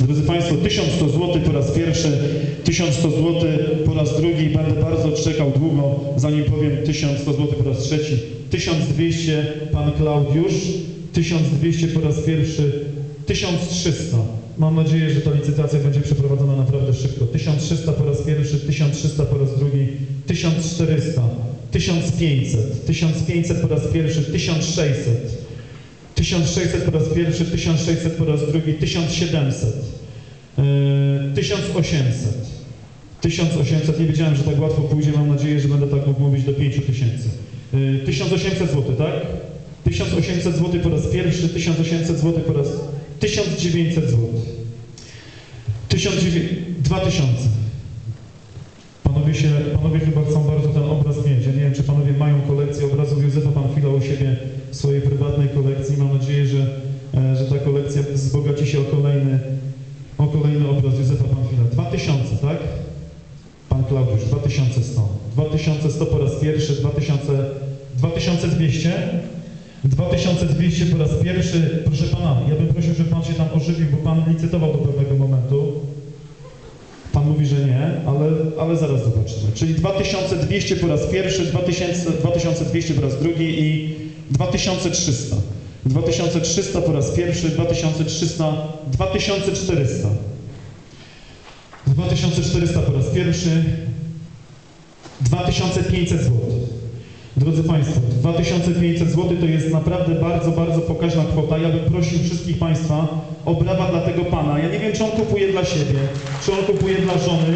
Drodzy Państwo, 1100 zł po raz pierwszy, 1100 zł po raz drugi. Będę bardzo czekał długo, zanim powiem 1100 zł po raz trzeci. 1200 Pan Klaudiusz, 1200 po raz pierwszy, 1300. Mam nadzieję, że ta licytacja będzie przeprowadzona naprawdę szybko. 1300 po raz pierwszy, 1300 po raz drugi, 1400, 1500, 1500 po raz pierwszy, 1600. 1600 po raz pierwszy, 1600 po raz drugi, 1700, yy, 1800. 1800, nie wiedziałem, że tak łatwo pójdzie, mam nadzieję, że będę tak mógł mówić do 5000. Yy, 1800 zł, tak? 1800 zł po raz pierwszy, 1800 zł po raz... 1900 zł. 1900, 2000. Panowie, się, panowie chyba chcą bardzo ten obraz mieć. Ja nie wiem, czy panowie mają kolekcję obrazów Józefa Panfila u siebie w swojej prywatnej kolekcji. Mam nadzieję, że, e, że ta kolekcja wzbogaci się o kolejny, o kolejny obraz Józefa Panfila. 2000, tak? Pan Klaudiusz, 2100. 2100 po raz pierwszy, 2000, 2200. 2200 po raz pierwszy. Proszę pana, ja bym prosił, żeby pan się tam ożywił, bo pan licytował do pewnego momentu. Pan mówi, że nie, ale, ale zaraz zobaczymy. Czyli 2200 po raz pierwszy, 2000, 2200 po raz drugi i 2300. 2300 po raz pierwszy, 2300, 2400. 2400 po raz pierwszy, 2500 zł. Drodzy Państwo, 2500 zł to jest naprawdę bardzo, bardzo pokaźna kwota. Ja bym prosił wszystkich Państwa o brawa dla tego Pana. Ja nie wiem, czy on kupuje dla siebie, czy on kupuje dla żony,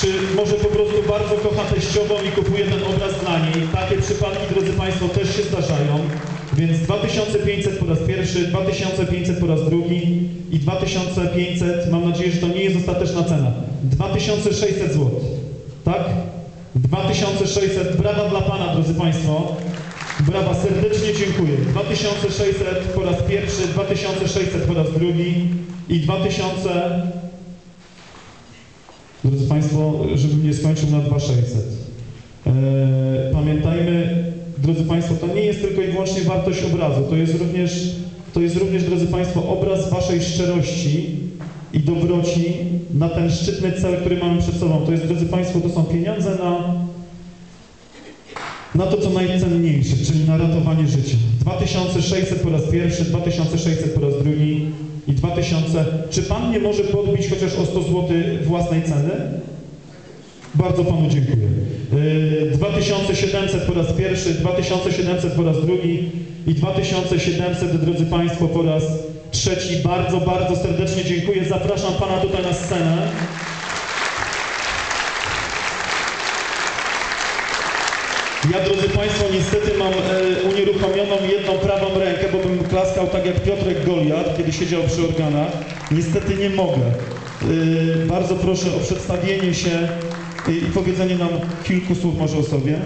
czy może po prostu bardzo kocha teściową i kupuje ten obraz dla niej. Takie przypadki, drodzy Państwo, też się zdarzają. Więc 2500 po raz pierwszy, 2500 po raz drugi i 2500, mam nadzieję, że to nie jest ostateczna cena, 2600 zł. Tak? 2600, brawa dla Pana, drodzy Państwo. Brawa, serdecznie dziękuję. 2600 po raz pierwszy, 2600 po raz drugi i 2000... Drodzy Państwo, żebym nie skończył na 2600. Eee, pamiętajmy, drodzy Państwo, to nie jest tylko i wyłącznie wartość obrazu, to jest również, to jest również, drodzy Państwo, obraz Waszej szczerości i dobroci na ten szczytny cel, który mamy przed sobą. To jest, drodzy Państwo, to są pieniądze na, na to, co najcenniejsze, czyli na ratowanie życia. 2600 po raz pierwszy, 2600 po raz drugi i 2000. Czy Pan nie może podbić chociaż o 100 zł własnej ceny? Bardzo Panu dziękuję. Yy, 2700 po raz pierwszy, 2700 po raz drugi i 2700, drodzy Państwo, po raz trzeci. Bardzo, bardzo serdecznie dziękuję. Zapraszam Pana tutaj na scenę. Ja, drodzy Państwo, niestety mam e, unieruchomioną jedną prawą rękę, bo bym klaskał tak jak Piotrek Goliat, kiedy siedział przy organach. Niestety nie mogę. E, bardzo proszę o przedstawienie się i, powiedzenie nam kilku słów może o sobie.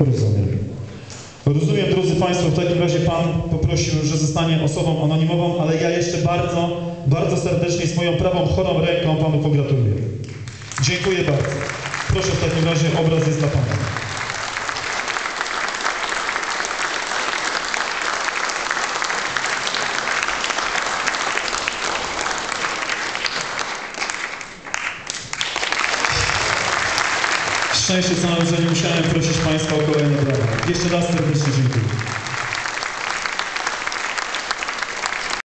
Rozumiem. Rozumiem, drodzy Państwo, w takim razie Pan poprosił, że zostanie osobą anonimową, ale ja jeszcze bardzo, bardzo serdecznie z moją prawą chorą ręką Panu pogratuluję. Dziękuję bardzo. Proszę w takim razie, obraz jest dla Pana. Szczęście że nie musiałem prosić Państwa o kolejne brawa. Jeszcze raz serdecznie dziękuję.